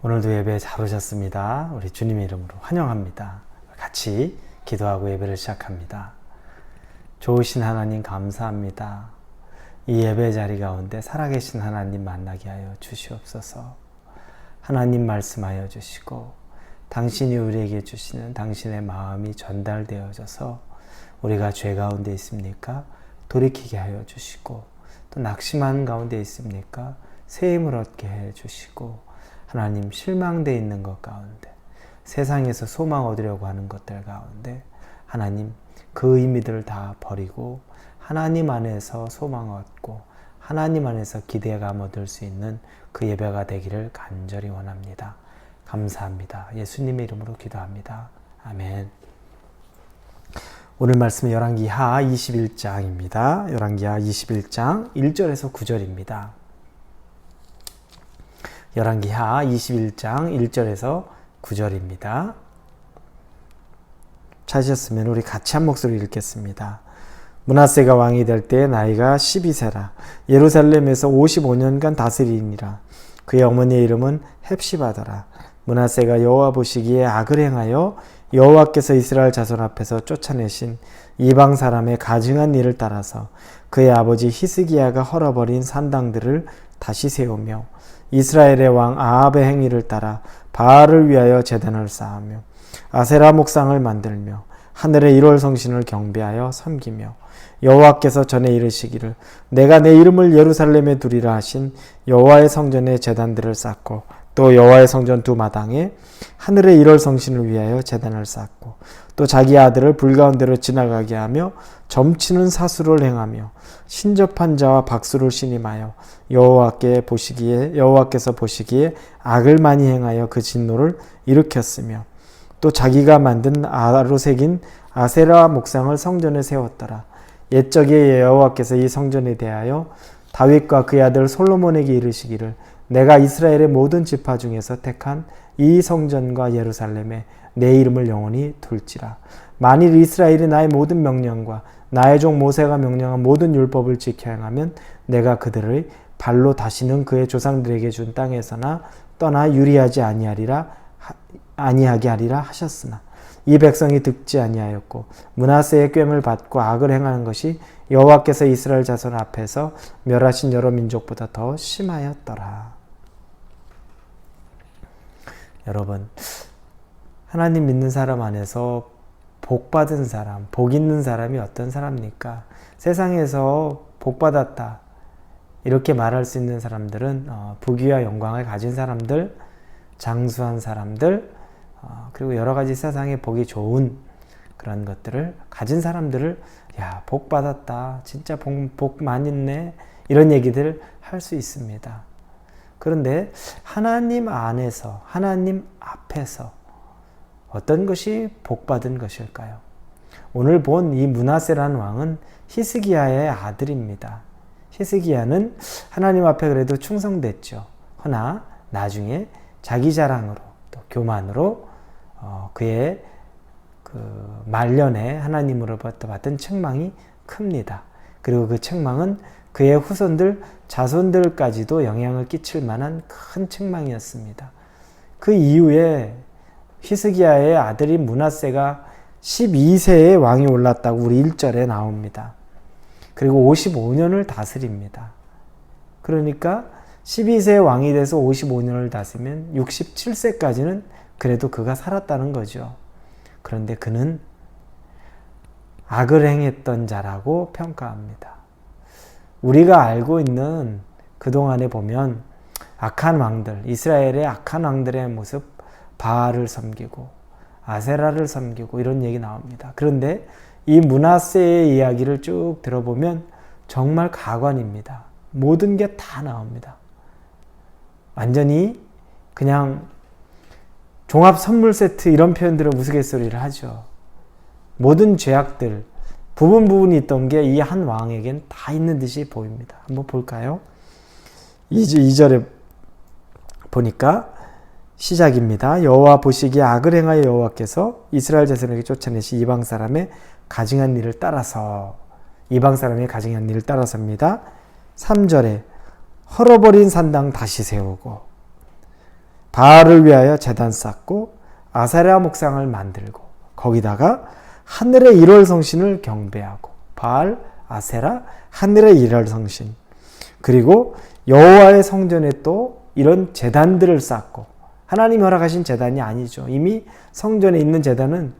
오늘도 예배 잘 오셨습니다. 우리 주님의 이름으로 환영합니다. 같이 기도하고 예배를 시작합니다. 좋으신 하나님 감사합니다. 이 예배 자리 가운데 살아계신 하나님 만나게 하여 주시옵소서. 하나님 말씀하여 주시고 당신이 우리에게 주시는 당신의 마음이 전달되어져서 우리가 죄 가운데 있습니까? 돌이키게 하여 주시고 또 낙심한 가운데 있습니까? 새 힘을 얻게 해 주시고 하나님 실망되어 있는 것 가운데 세상에서 소망 얻으려고 하는 것들 가운데 하나님 그 의미들을 다 버리고 하나님 안에서 소망 얻고 하나님 안에서 기대감 얻을 수 있는 그 예배가 되기를 간절히 원합니다. 감사합니다. 예수님의 이름으로 기도합니다. 아멘. 오늘 말씀은 열왕기하 21장입니다. 열왕기하 21장 1절에서 9절입니다. 열왕기하 21장 1절에서 9절입니다. 찾으셨으면 우리 같이 한 목소리 읽겠습니다. 문하세가 왕이 될 때 나이가 12세라 예루살렘에서 55년간 다스리니라 그의 어머니의 이름은 헵시바더라 문하세가 여호와 보시기에 악을 행하여 여호와께서 이스라엘 자손 앞에서 쫓아내신 이방 사람의 가증한 일을 따라서 그의 아버지 히스기야가 헐어버린 산당들을 다시 세우며 이스라엘의 왕 아합의 행위를 따라 바알을 위하여 제단을 쌓으며 아세라 목상을 만들며 하늘의 1월 성신을 경배하여 섬기며 여호와께서 전에 이르시기를 내가 내 이름을 예루살렘에 두리라 하신 여호와의 성전에 제단들을 쌓고 또 여호와의 성전 두 마당에 하늘의 1월 성신을 위하여 제단을 쌓고 또 자기 아들을 불 가운데로 지나가게 하며 점치는 사수를 행하며 신접한 자와 박수를 신임하여 여호와께 보시기에 여호와께서 보시기에 악을 많이 행하여 그 진노를 일으켰으며 또 자기가 만든 아로 새긴 아세라 목상을 성전에 세웠더라. 옛적에 여호와께서 이 성전에 대하여 다윗과 그의 아들 솔로몬에게 이르시기를 내가 이스라엘의 모든 지파 중에서 택한 이 성전과 예루살렘에 내 이름을 영원히 둘지라. 만일 이스라엘이 나의 모든 명령과 나의 종 모세가 명령한 모든 율법을 지켜 행하면 내가 그들의 발로 다시는 그의 조상들에게 준 땅에서나 떠나 유리하지 아니하리라 아니하게 하리라 하셨으나 이 백성이 듣지 아니하였고 문하세의 꿰을 받고 악을 행하는 것이 여호와께서 이스라엘 자손 앞에서 멸하신 여러 민족보다 더 심하였더라. 여러분 하나님 믿는 사람 안에서 복 받은 사람, 복 있는 사람이 어떤 사람입니까? 세상에서 복 받았다 이렇게 말할 수 있는 사람들은 어, 부귀와 영광을 가진 사람들, 장수한 사람들, 어, 그리고 여러 가지 세상에 복이 좋은 그런 것들을 가진 사람들을 야, 복 받았다. 진짜 복, 복 많이 있네. 이런 얘기들을 할 수 있습니다. 그런데 하나님 안에서, 하나님 앞에서 어떤 것이 복 받은 것일까요? 오늘 본 이 문하세라는 왕은 히스기야의 아들입니다. 히스기야는 하나님 앞에 그래도 충성됐죠. 허나 나중에 자기 자랑으로 또 교만으로 어, 그의 그 말년에 하나님으로부터 받은 책망이 큽니다. 그리고 그 책망은 그의 후손들, 자손들까지도 영향을 끼칠 만한 큰 책망이었습니다. 그 이후에 히스기야의 아들인 문하세가 12세에 왕이 올랐다고 우리 1절에 나옵니다. 그리고 55년을 다스립니다. 그러니까 12세 왕이 돼서 55년을 다스리면 67세까지는 그래도 그가 살았다는 거죠. 그런데 그는 악을 행했던 자라고 평가합니다. 우리가 알고 있는 그동안에 보면 악한 왕들, 이스라엘의 악한 왕들의 모습, 바알을 섬기고 아세라를 섬기고 이런 얘기 나옵니다. 그런데 이 문하세의 이야기를 쭉 들어보면 정말 가관입니다. 모든 게 다 나옵니다. 완전히 그냥 종합 선물 세트 이런 표현들을 우스갯소리를 하죠. 모든 죄악들 부분 부분이 있던 게 이 한 왕에겐 다 있는 듯이 보입니다. 한번 볼까요? 2절에 보니까 시작입니다. 여호와 보시기에 악을 행하여 여호와께서 이스라엘 자손에게 쫓아내시 이방 사람의 가증한 일을 따라서 이방 사람의 가증한 일을 따라서입니다. 3절에 헐어버린 산당 다시 세우고 바알을 위하여 재단 쌓고 아사랴 목상을 만들고 거기다가 하늘의 일월 성신을 경배하고 바알, 아세라, 하늘의 일월 성신 그리고 여호와의 성전에 또 이런 재단들을 쌓고 하나님 허락하신 재단이 아니죠. 이미 성전에 있는 재단은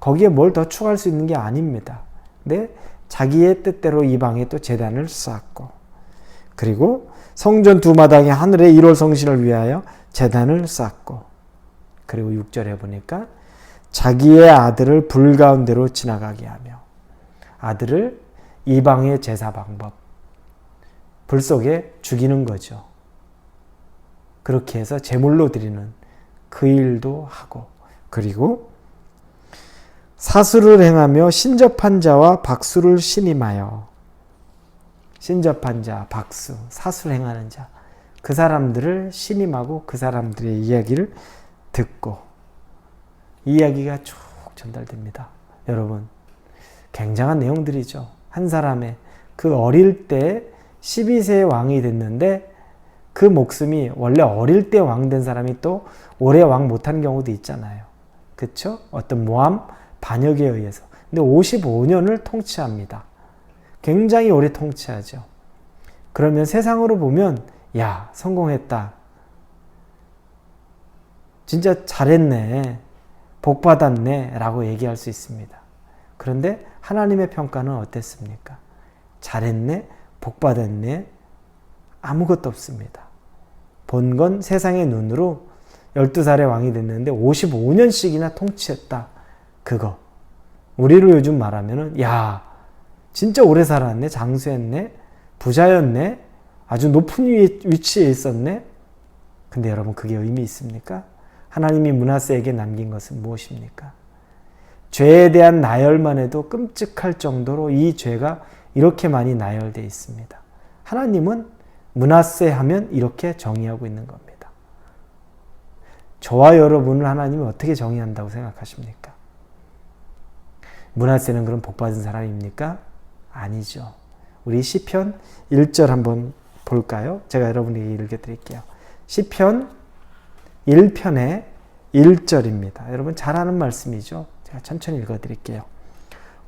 거기에 뭘 더 추가할 수 있는 게 아닙니다. 근데 자기의 뜻대로 이 방에 또 재단을 쌓고 그리고 성전 두 마당에 하늘의 일월 성신을 위하여 재단을 쌓고 그리고 6절에 보니까 자기의 아들을 불 가운데로 지나가게 하며 아들을 이방의 제사 방법 불 속에 죽이는 거죠. 그렇게 해서 제물로 드리는 그 일도 하고 그리고 사수를 행하며 신접한 자와 박수를 신임하여 신접한 자, 박수, 사수를 행하는 자, 그 사람들을 신임하고 그 사람들의 이야기를 듣고 이야기가 쭉 전달됩니다. 여러분, 굉장한 내용들이죠. 한 사람의 그 어릴 때 12세 왕이 됐는데 그 목숨이 원래 어릴 때 왕 된 사람이 또 오래 왕 못한 경우도 있잖아요. 그쵸? 어떤 모함 반역에 의해서. 근데 55년을 통치합니다. 굉장히 오래 통치하죠. 그러면 세상으로 보면, 야, 성공했다. 진짜 잘했네. 복 받았네. 라고 얘기할 수 있습니다. 그런데 하나님의 평가는 어땠습니까? 잘했네. 복 받았네. 아무것도 없습니다. 본 건 세상의 눈으로 12살의 왕이 됐는데 55년씩이나 통치했다. 그거. 우리로 요즘 말하면은, 야, 진짜 오래 살았네. 장수했네. 부자였네. 아주 높은 위치에 있었네. 근데 여러분, 그게 의미 있습니까? 하나님이 문하세에게 남긴 것은 무엇입니까? 죄에 대한 나열만 해도 끔찍할 정도로 이 죄가 이렇게 많이 나열되어 있습니다. 하나님은 문하세 하면 이렇게 정의하고 있는 겁니다. 저와 여러분을 하나님이 어떻게 정의한다고 생각하십니까? 문하세는 그럼 복받은 사람입니까? 아니죠. 우리 시편 1절 한번 볼까요? 제가 여러분에게 읽어 드릴게요. 시편 1편의 1절입니다. 여러분 잘 아는 말씀이죠. 제가 천천히 읽어 드릴게요.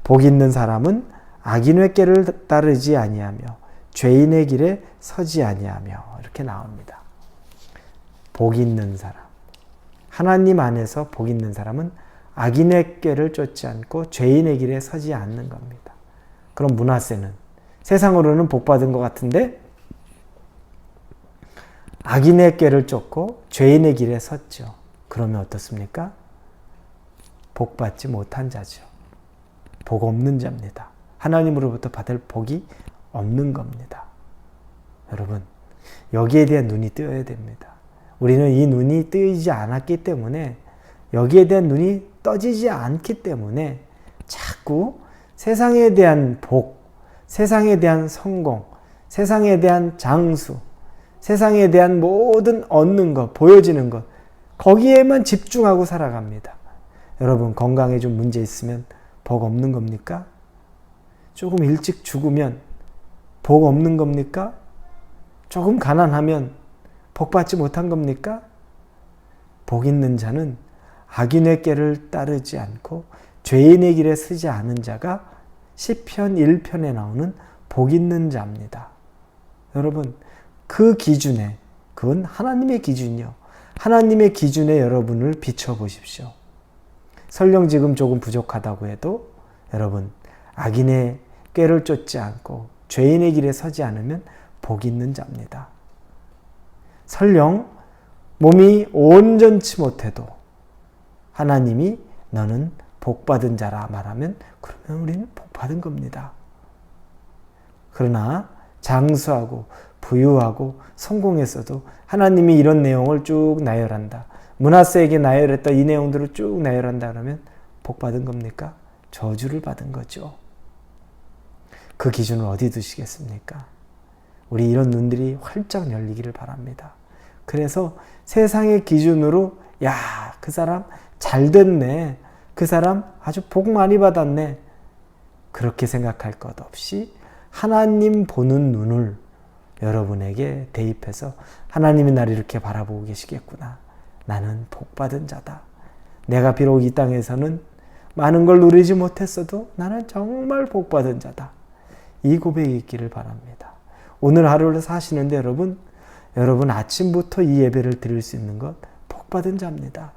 복 있는 사람은 악인의 길을 따르지 아니하며 죄인의 길에 서지 아니하며 이렇게 나옵니다. 복 있는 사람. 하나님 안에서 복 있는 사람은 악인의 꾀를 쫓지 않고 죄인의 길에 서지 않는 겁니다. 그럼 문하세는 세상으로는 복 받은 것 같은데 악인의 꾀를 쫓고 죄인의 길에 섰죠. 그러면 어떻습니까? 복 받지 못한 자죠. 복 없는 자입니다. 하나님으로부터 받을 복이 없는 겁니다. 여러분, 여기에 대한 눈이 뜨여야 됩니다. 우리는 이 눈이 뜨이지 않았기 때문에 여기에 대한 눈이 떠지지 않기 때문에 자꾸 세상에 대한 복, 세상에 대한 성공, 세상에 대한 장수, 세상에 대한 모든 얻는 것, 보여지는 것, 거기에만 집중하고 살아갑니다. 여러분, 건강에 좀 문제 있으면 복 없는 겁니까? 조금 일찍 죽으면 복 없는 겁니까? 조금 가난하면 복 받지 못한 겁니까? 복 있는 자는 악인의 길을 따르지 않고 죄인의 길에 서지 않은 자가 시편 1편에 나오는 복 있는 자입니다. 여러분, 그 기준에 그건 하나님의 기준이요. 하나님의 기준에 여러분을 비춰 보십시오. 설령 지금 조금 부족하다고 해도 여러분 악인의 꾀를 쫓지 않고 죄인의 길에 서지 않으면 복 있는 자입니다. 설령 몸이 온전치 못해도 하나님이 너는 복 받은 자라 말하면 그러면 우리는 복 받은 겁니다. 그러나 장수하고 부유하고 성공했어도 하나님이 이런 내용을 쭉 나열한다. 문하세에게 나열했던 이 내용들을 쭉 나열한다 그러면 복 받은 겁니까? 저주를 받은 거죠. 그 기준을 어디 두시겠습니까? 우리 이런 눈들이 활짝 열리기를 바랍니다. 그래서 세상의 기준으로 야, 그 사람 잘 됐네. 그 사람 아주 복 많이 받았네. 그렇게 생각할 것 없이 하나님 보는 눈을 여러분에게 대입해서 하나님이 나를 이렇게 바라보고 계시겠구나. 나는 복받은 자다. 내가 비록 이 땅에서는 많은 걸 누리지 못했어도 나는 정말 복받은 자다. 이 고백이 있기를 바랍니다. 오늘 하루를 사시는데 여러분, 여러분 아침부터 이 예배를 드릴 수 있는 것 복받은 자입니다.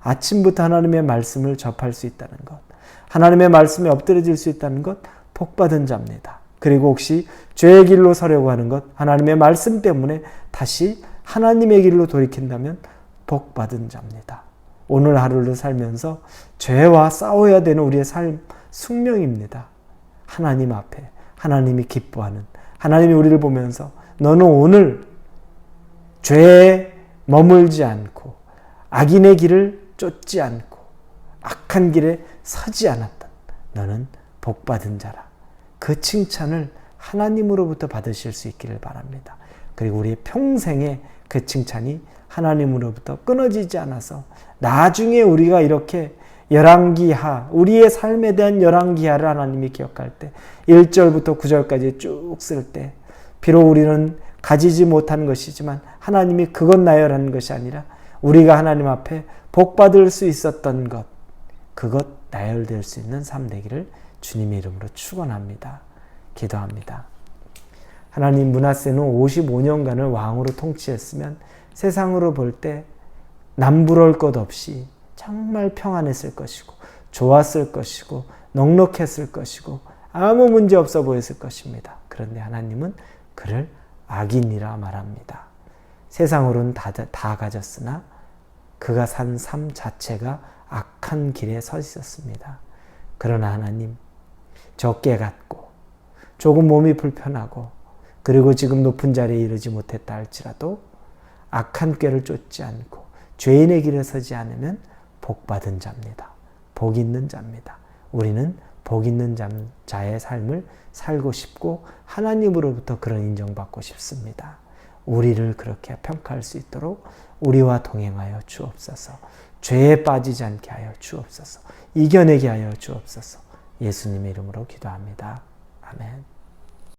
아침부터 하나님의 말씀을 접할 수 있다는 것, 하나님의 말씀에 엎드려질 수 있다는 것 복받은 자입니다. 그리고 혹시 죄의 길로 서려고 하는 것, 하나님의 말씀 때문에 다시 하나님의 길로 돌이킨다면 복받은 자입니다. 오늘 하루를 살면서 죄와 싸워야 되는 우리의 삶 숙명입니다. 하나님 앞에 하나님이 기뻐하는 하나님이 우리를 보면서 너는 오늘 죄에 머물지 않고 악인의 길을 쫓지 않고 악한 길에 서지 않았던 너는 복 받은 자라. 그 칭찬을 하나님으로부터 받으실 수 있기를 바랍니다. 그리고 우리의 평생에 그 칭찬이 하나님으로부터 끊어지지 않아서 나중에 우리가 이렇게 열왕기하 우리의 삶에 대한 열왕기하를 하나님이 기억할 때 1절부터 9절까지 쭉 쓸 때 비록 우리는 가지지 못한 것이지만 하나님이 그것 나열하는 것이 아니라 우리가 하나님 앞에 복 받을 수 있었던 것 그것 나열될 수 있는 삶 되기를 주님의 이름으로 축원합니다. 기도합니다. 하나님 문하세는 55년간을 왕으로 통치했으면 세상으로 볼 때 남부러울 것 없이 정말 평안했을 것이고 좋았을 것이고 넉넉했을 것이고 아무 문제 없어 보였을 것입니다. 그런데 하나님은 그를 악인이라 말합니다. 세상으로는 다, 다 가졌으나 그가 산 삶 자체가 악한 길에 서 있었습니다. 그러나 하나님 적게 갖고 조금 몸이 불편하고 그리고 지금 높은 자리에 이르지 못했다 할지라도 악한 꾀를 쫓지 않고 죄인의 길에 서지 않으면 복 받은 자입니다. 복 있는 자입니다. 우리는 복 있는 자의 삶을 살고 싶고 하나님으로부터 그런 인정받고 싶습니다. 우리를 그렇게 평가할 수 있도록 우리와 동행하여 주옵소서. 죄에 빠지지 않게 하여 주옵소서. 이겨내게 하여 주옵소서. 예수님의 이름으로 기도합니다. 아멘.